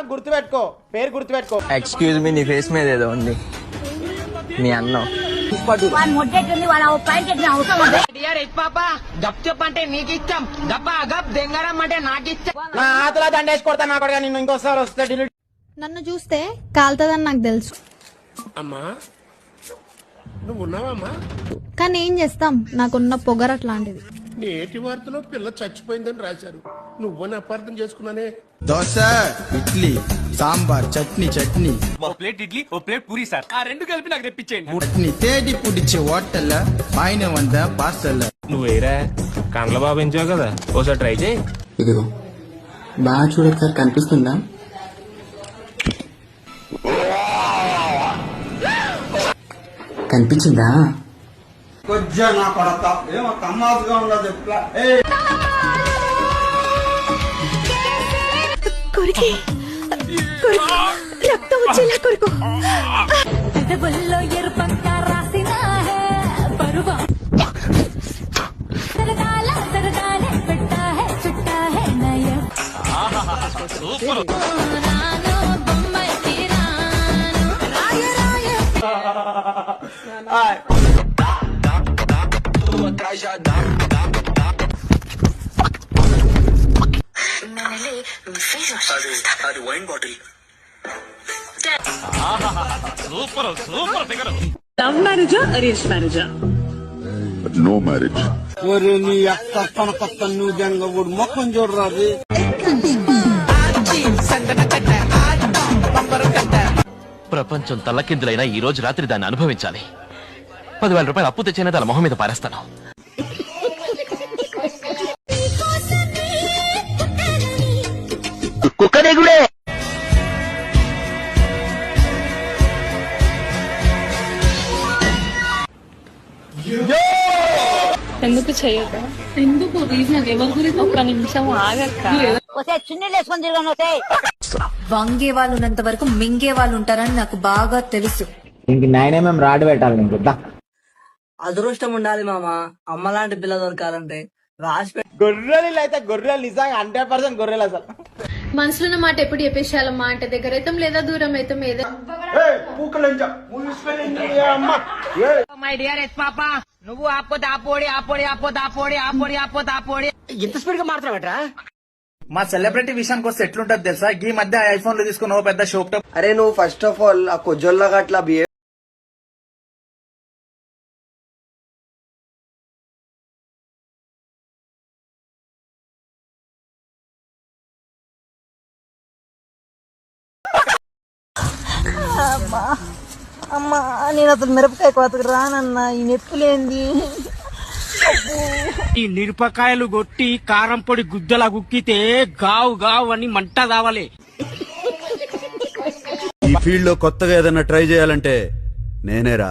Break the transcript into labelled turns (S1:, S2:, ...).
S1: గుర్తుపెట్టుకో పేరు గుర్తుపెట్టుకో.
S2: ఎక్స్క్యూజ్ మీ నీ ఫేస్ మీద ఏదో ఉంది. మీ అన్నం.
S1: నా ఆతలా దండేసి కొడతా నా కొడుకు నిన్ను ఇంకోసారి వస్తే డిలీట్.
S3: నన్ను చూస్తే కాలుతుందని నాకు తెలుసు.
S4: అమ్మా నువ్వు ఉన్నావమ్మా?
S3: కానీ ఏం చేస్తాం? నాకున్న పొగర అట్లాంటిది
S4: నేటి వార్తలో పిల్ల చచ్చిపోయిందని రాశారు. నువ్వని అపార్థం చేసుకున్నానే.
S5: దోశ ఇడ్లీ సాంబార్ చట్నీ చట్నీ.
S6: ఓ ప్లేట్ ఇడ్లీ ఓ ప్లేట్ పూరి సార్. ఆ రెండు కలిపి నాకు తెప్పించేయండి.
S5: చట్నీ తేడి పుడిచే హోటల్ ఆయన వంద పార్సల్
S7: నువ్వు వేరా కండ్ల బాబు ఎంచావు కదా? ఓసారి ట్రై చేయి.
S2: ఇదిగో బాగా చూడదు సార్ కనిపిస్తుందా? కనిపించిందా?
S3: కొరికి కొరికి రక్తం వచ్చేలా కొరుకు
S8: పెదవుల్లో ఎరుపంక రాసిన హే పరువం సరదాల సరదాలే పెట్టా హే చుట్టా హే నయ రాను బొమ్మాయి తీరాను రాయ రాయ
S6: ప్రపంచం తల్లకిందులైనా ఈ రోజు రాత్రి దాన్ని అనుభవించాలి. పదివేల రూపాయలు అప్పు తెచ్చైనా దాని మొహం మీద పారేస్తాను.
S9: ఎందుకు చేయదు ఎందుకు? రీజన్ ఎవరి గురించి? ఒక్క నిమిషం ఆగక్క.
S10: వంగే వాళ్ళు ఉన్నంత వరకు మింగే వాళ్ళు ఉంటారని నాకు బాగా తెలుసు.
S2: ఇంక నైన్ ఎంఎం రాడ్ పెట్టాలి నీకు.
S11: అదృష్టం ఉండాలి మామ. అమ్మ లాంటి పిల్ల దొరకాలంటే రాసి
S1: గొర్రెలు అయితే గొర్రెలు నిజంగా హండ్రెడ్ పర్సెంట్ గొర్రెలు అసలు.
S9: మనసులో ఉన్న మాట ఎప్పుడు చెప్పేసాలమ్మా అంటే దగ్గర అయితే లేదా దూరం అయితే ఏదో
S11: మై డియర్ ఎస్ పాప నువ్వు ఆపోతే ఆపోడి ఆపోడి ఆపోతే ఆపోడి ఆపోడి ఆపోతే ఆపోడి ఇంత స్పీడ్గా మాట్లాడబెట్రా
S2: మా సెలబ్రిటీ విషయానికి వస్తే ఎట్లుంటది తెలుసా? ఈ మధ్య ఐఫోన్లు తీసుకుని ఓ పెద్ద షోప్
S11: అరే నువ్వు ఫస్ట్ ఆఫ్ ఆల్ ఆ కొజ్జోల్లాగా అట్లా బిహేవ్
S8: అమ్మా. నేను అసలు మిరపకాయ కోతకు రానన్నా ఈ నొప్పులేంది?
S11: ఈ మిరపకాయలు కొట్టి కారం పొడి గుద్దలా గుక్కితే గావు గావు అని మంట కావాలి
S5: ఈ ఫీల్డ్లో కొత్తగా ఏదైనా ట్రై చేయాలంటే నేనేరా.